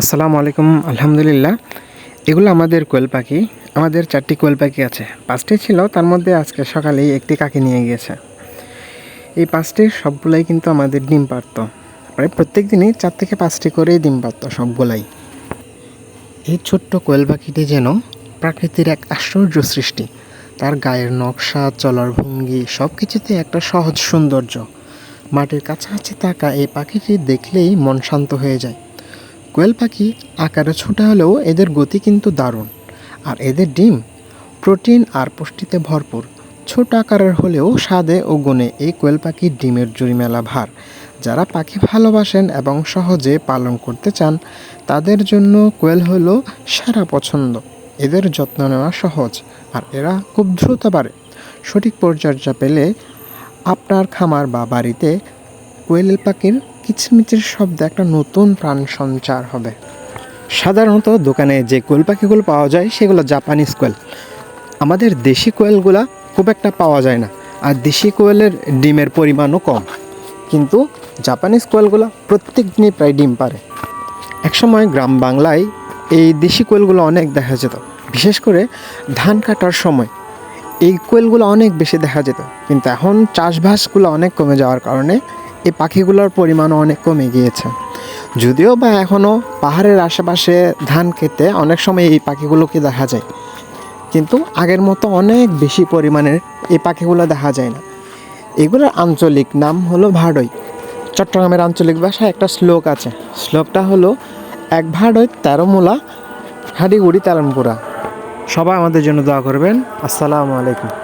আসসালামু আলাইকুম, আলহামদুলিল্লাহ। এগুলো আমাদের কোয়েল পাখি। আমাদের চারটি কোয়েল পাখি আছে। পাঁচটি ছিল, তার মধ্যে আজকে সকালেই একটি কাকি নিয়ে গিয়েছে। এই পাঁচটির সবগুলাই কিন্তু আমাদের ডিম পারত প্রায় প্রত্যেক দিনই চার থেকে পাঁচটি করেই ডিম পারত সবগুলাই। এই ছোট্ট কোয়েল পাখিটি যেন প্রাকৃতির এক আশ্চর্য সৃষ্টি। তার গায়ের নকশা, চলার ভঙ্গি সব কিছুতে একটা সহজ সৌন্দর্য। মাটির কাছাকাছি থাকা এই পাখিটি দেখলেই মন শান্ত হয়ে যায়। কোয়েল পাখি আকারে ছোট হলেও এদের গতি কিন্তু দারুণ। আর এদের ডিম, প্রোটিন আর পুষ্টিতে ভরপুর। ছোট আকারের হলেও স্বাদে ও গুণে এই কোয়েল পাখির ডিমের জুড়ি মেলা ভার। যারা পাখি ভালোবাসেন এবং সহজে পালন করতে চান, তাদের জন্য কোয়েল হলো সেরা পছন্দ। এদের যত্ন নেওয়া সহজ আর এরা খুব দ্রুত বাড়ে। সঠিক পরিচর্যা পেলে আপনার খামার বা বাড়িতে কোয়েল পাখির কিচিরমিচির শব্দে একটা নতুন প্রাণ সঞ্চার হবে। সাধারণত দোকানে যে কোয়েল পাখিগুলো পাওয়া যায়, সেগুলো জাপানিজ কোয়েল। আমাদের দেশি কোয়েলগুলা খুব একটা পাওয়া যায় না, আর দেশি কোয়েলের ডিমের পরিমাণও কম। কিন্তু জাপানিজ কোয়েলগুলো প্রত্যেক দিনই প্রায় ডিম পারে। একসময় গ্রাম বাংলায় এই দেশি কোয়েলগুলো অনেক দেখা যেত। বিশেষ করে ধান কাটার সময় এই কোয়েলগুলো অনেক বেশি দেখা যেত। কিন্তু এখন চাষবাসগুলো অনেক কমে যাওয়ার কারণে এই পাখিগুলোর পরিমাণও অনেক কমে গিয়েছে। যদিও বা এখনও পাহাড়ের আশেপাশে ধান খেতে অনেক সময় এই পাখিগুলোকে দেখা যায়। কিন্তু আগের মতো অনেক বেশি পরিমাণের এই পাখিগুলো দেখা যায় না। এগুলোর আঞ্চলিক নাম হলো ভাড়ই। চট্টগ্রামের আঞ্চলিক ভাষায় একটা শ্লোক আছে। শ্লোকটা হলো, এক ভাড়ই তেরো মূলা হাড়িগুড়ি তেলানপুরা সবাই আমাদের জন্য দোয়া করবেন। আসসালামু আলাইকুম।